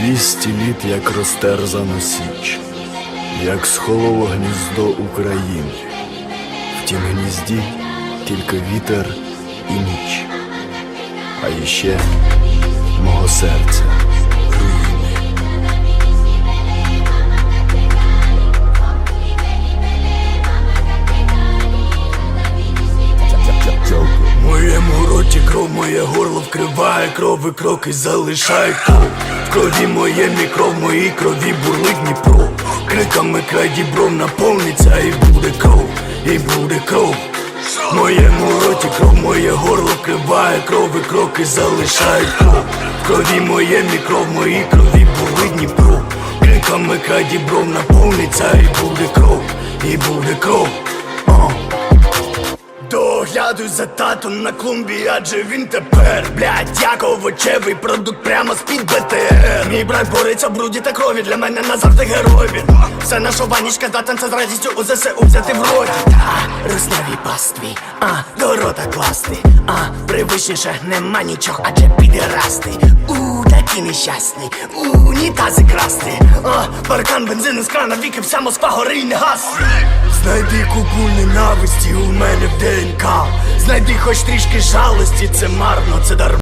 Двісті літ, як розтерзано січ, як схололо гніздо України. В тім гнізді тільки вітер і ніч, а іще мого серця руїни. Моєму роті кров, моє горло вкриває кров і кроки залишає кров. Крові моє мікро, в моїй крові бурлить Дніпро. Криками край дібров наповниться і буде кров, і буде кров. Моєму роті кров, моє горло вкриває кров і кроки залишають кров. Крові моє мікро, в моїй крові бурлить Дніпро. Криками край дібров наповниться і буде кров, і буде кров. Доглядуй за татом на клумбі, адже він тепер, блядь, як овочевий продукт прямо з-під БТР. Мій брат бореться в бруді та крові, для мене назавжди герой він. Все наша ванічка це з радістю у ЗСУ взяти в роті Та, русняві пастві, а, до рота класти А, привичніше нема нічого, адже підерасти У, нещасний. у, унітази красти А, паркан бензину з крана, віки вся Москва гори й не газ. Знайди купу ненависті у мене в ДНК Знайди хоч трішки жалості, це марно, це дарма